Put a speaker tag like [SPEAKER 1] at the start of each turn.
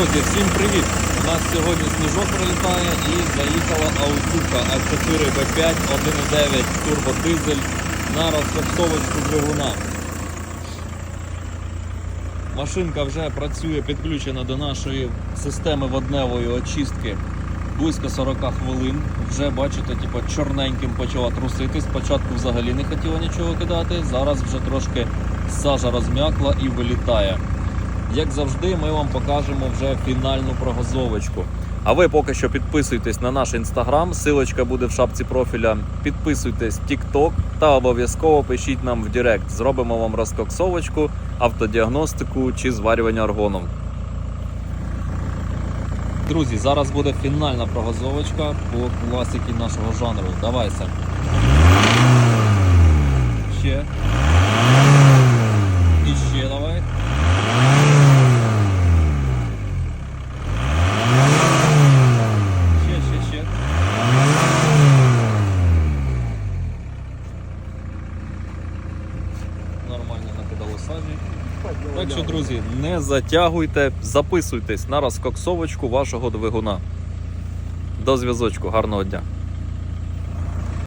[SPEAKER 1] Друзі, всім привіт! У нас сьогодні сніжок прилітає і заїхала Аутюка А4 Б5 1.9 турбодизель на розкоптовочку двигуна. Машинка вже працює, підключена до нашої системи водневої очистки близько 40 хвилин. Вже бачите, типу, чорненьким почала трусити. Спочатку взагалі не хотіла нічого кидати. Зараз вже трошки сажа розм'якла і вилітає. Як завжди, ми вам покажемо вже фінальну прогазовочку. А ви поки що підписуйтесь на наш інстаграм, силочка буде в шапці профіля. Підписуйтесь в TikTok та обов'язково пишіть нам в Директ. Зробимо вам розкоксовочку, автодіагностику чи зварювання аргоном. Друзі, зараз буде фінальна прогазовочка по класіки нашого жанру. Давай. Ще. І ще давай. Ще, ще, ще. Нормально сажі. Так що, друзі, не затягуйте, записуйтесь на розкоксовочку вашого двигуна. До зв'язочку, гарного дня!